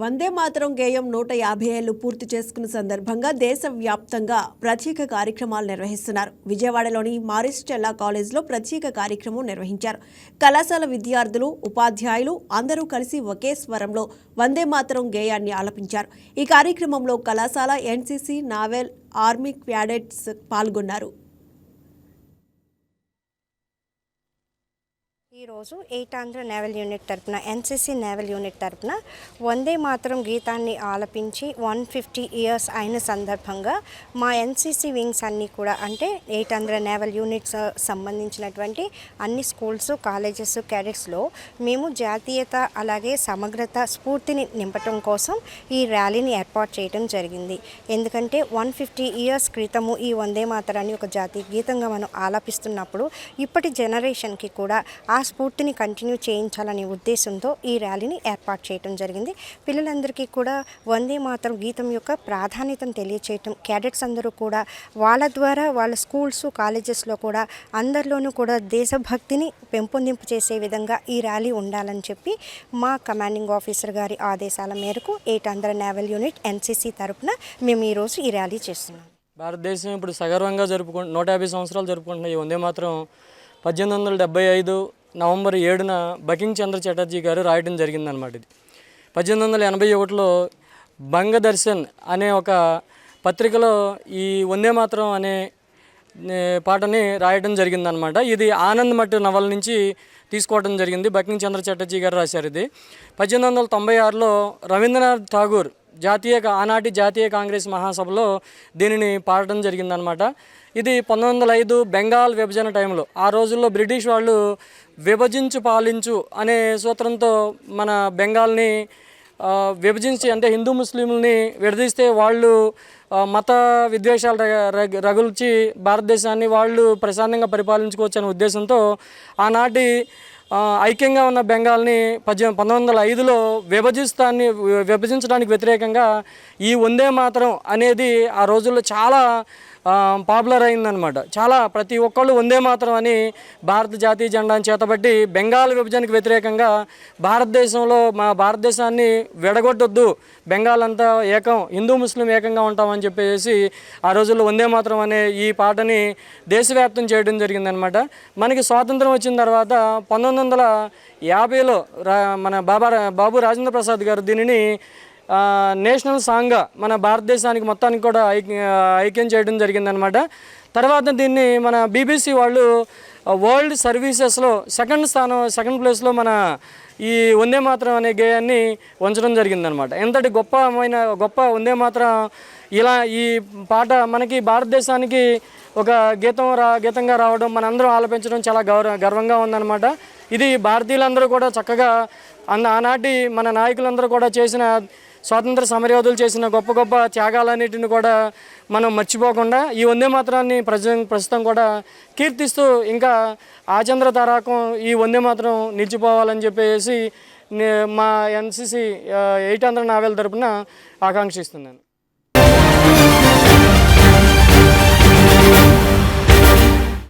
వందే మాతరం గేయం నూట యాభై ఏళ్ళు పూర్తి చేసుకున్న సందర్భంగా దేశవ్యాప్తంగా ప్రత్యేక కార్యక్రమాలు నిర్వహిస్తున్నారు. విజయవాడలోని మారిస్టెల్లా కాలేజ్లో ప్రత్యేక కార్యక్రమం నిర్వహించారు. కళాశాల విద్యార్థులు ఉపాధ్యాయులు అందరూ కలిసి ఒకే స్వరంలో వందే మాతరం గేయాన్ని ఆలపించారు. ఈ కార్యక్రమంలో కళాశాల ఎన్సీసీ నావెల్ ఆర్మీ క్యాడెట్స్ పాల్గొన్నారు. ఈరోజు ఎయిట్ ఆంధ్ర నేవల్ యూనిట్ తరపున ఎన్సీసీ నేవల్ యూనిట్ తరపున వందే మాత్రం గీతాన్ని ఆలపించి వన్ ఫిఫ్టీ ఇయర్స్ అయిన సందర్భంగా మా ఎన్సీసీ వింగ్స్ అన్నీ కూడా అంటే ఎయిట్ ఆంధ్ర నేవల్ యూనిట్స్ సంబంధించినటువంటి అన్ని స్కూల్స్ కాలేజెస్ క్యాడెట్స్లో మేము జాతీయత అలాగే సమగ్రత స్ఫూర్తిని నింపటం కోసం ఈ ర్యాలీని ఏర్పాటు చేయడం జరిగింది. ఎందుకంటే వన్ ఫిఫ్టీ ఇయర్స్ క్రితము ఈ వందే మాతరాన్ని ఒక జాతీయ గీతంగా మనం ఆలపిస్తున్నప్పుడు ఇప్పటి జనరేషన్కి కూడా ఆ స్ఫూర్తిని కంటిన్యూ చేయించాలనే ఉద్దేశంతో ఈ ర్యాలీని ఏర్పాటు చేయడం జరిగింది. పిల్లలందరికీ కూడా వందే మాతరం గీతం యొక్క ప్రాధాన్యతను తెలియచేయటం క్యాడెట్స్ అందరూ కూడా వాళ్ళ ద్వారా వాళ్ళ స్కూల్స్ కాలేజెస్లో కూడా అందరిలోనూ కూడా దేశభక్తిని పెంపొందింపు చేసే విధంగా ఈ ర్యాలీ ఉండాలని చెప్పి మా కమాండింగ్ ఆఫీసర్ గారి ఆదేశాల మేరకు eight Andhra naval unit NCC తరపున మేము ఈరోజు ఈ ర్యాలీ చేస్తున్నాం. భారతదేశం ఇప్పుడు సగర్వంగా జరుపుకుంటు నూట యాభై సంవత్సరాలు జరుపుకుంటున్న ఈ వందే మాత్రం పద్దెనిమిది వందల డెబ్బై ఐదు నవంబర్ ఏడున బకింగ్ చంద్ర చటర్జీ గారు రాయడం జరిగిందనమాట ఇది. పద్దెనిమిది వందల ఎనభై ఒకటిలో బంగదర్శన్ అనే ఒక పత్రికలో ఈ వందే మాత్రం అనే పాటని రాయడం జరిగిందనమాట ఇది ఆనంద్ మట్ నవల నుంచి తీసుకోవడం జరిగింది. బకింగ్ చంద్ర చటర్జీ గారు రాశారు ఇది. పద్దెనిమిది వందల తొంభై ఆరులో రవీంద్రనాథ్ ఠాగూర్ జాతీయ ఆనాటి జాతీయ కాంగ్రెస్ మహాసభలో దీనిని పాడటం జరిగిందనమాట. ఇది పంతొమ్మిది వందల ఐదు బెంగాల్ విభజన టైంలో. ఆ రోజుల్లో బ్రిటిష్ వాళ్ళు విభజించు పాలించు అనే సూత్రంతో మన బెంగాల్ని విభజించి అంటే హిందూ ముస్లింలని విడదీస్తే వాళ్ళు మత విద్వేషాలు రగ- రగుల్చి భారతదేశాన్ని వాళ్ళు ప్రశాంతంగా పరిపాలించుకోవచ్చు అనే ఉద్దేశంతో ఆనాటి ఐక్యంగా ఉన్న బెంగాల్ని పద్దెనిమిది పంతొమ్మిది వందల ఐదులో విభజిస్తాన్ని విభజించడానికి వ్యతిరేకంగా ఈ వందే మాత్రం అనేది ఆ రోజుల్లో చాలా పాపులర్ అయిందనమాట చాలా ప్రతి ఒక్కళ్ళు వందే మాత్రం అని భారత జాతీయ జెండాని చేతబట్టి బెంగాల్ విభజనకు వ్యతిరేకంగా భారతదేశంలో మా భారతదేశాన్ని విడగొట్టొద్దు. బెంగాల్ అంతా ఏకం హిందూ ముస్లిం ఏకంగా ఉంటామని చెప్పేసి ఆ రోజుల్లో వందే మాత్రం అనే ఈ పాటని దేశవ్యాప్తం చేయడం జరిగిందనమాట మనకి స్వాతంత్రం వచ్చిన తర్వాత పంతొమ్మిది వందల యాభైలో రా మన బాబా బాబు రాజేంద్ర ప్రసాద్ గారు దీనిని నేషనల్ సాంగ్గా మన భారతదేశానికి మొత్తానికి కూడా ఐక్య ఐక్యం చేయడం జరిగిందనమాట తర్వాత దీన్ని మన బీబీసీ వాళ్ళు వరల్డ్ సర్వీసెస్లో సెకండ్ స్థానం సెకండ్ ప్లేస్లో మన ఈ వందే మాత్రం అనే గేయాన్ని ఉంచడం జరిగిందనమాట. ఎంతటి గొప్పమైన గొప్ప వందే మాత్రం ఇలా ఈ పాట మనకి భారతదేశానికి ఒక గీతం రా గీతంగా రావడం మనందరం ఆలపించడం చాలా గౌరవ గర్వంగా ఉందన్నమాట ఇది భారతీయులందరూ కూడా చక్కగా అన్న ఆనాటి మన నాయకులందరూ కూడా చేసిన స్వాతంత్ర సమరయోధులు చేసిన గొప్ప గొప్ప త్యాగాలన్నిటిని కూడా మనం మర్చిపోకుండా ఈ వందే మాత్రాన్ని ప్రజ ప్రస్తుతం కూడా కీర్తిస్తూ ఇంకా ఆచంద్ర తారాకం ఈ వందే మాత్రం నిలిచిపోవాలని చెప్పేసి మా ఎన్సిసి ఎయిట్ హండ్రెడ్ నావెల్ తరపున ఆకాంక్షిస్తున్నాను.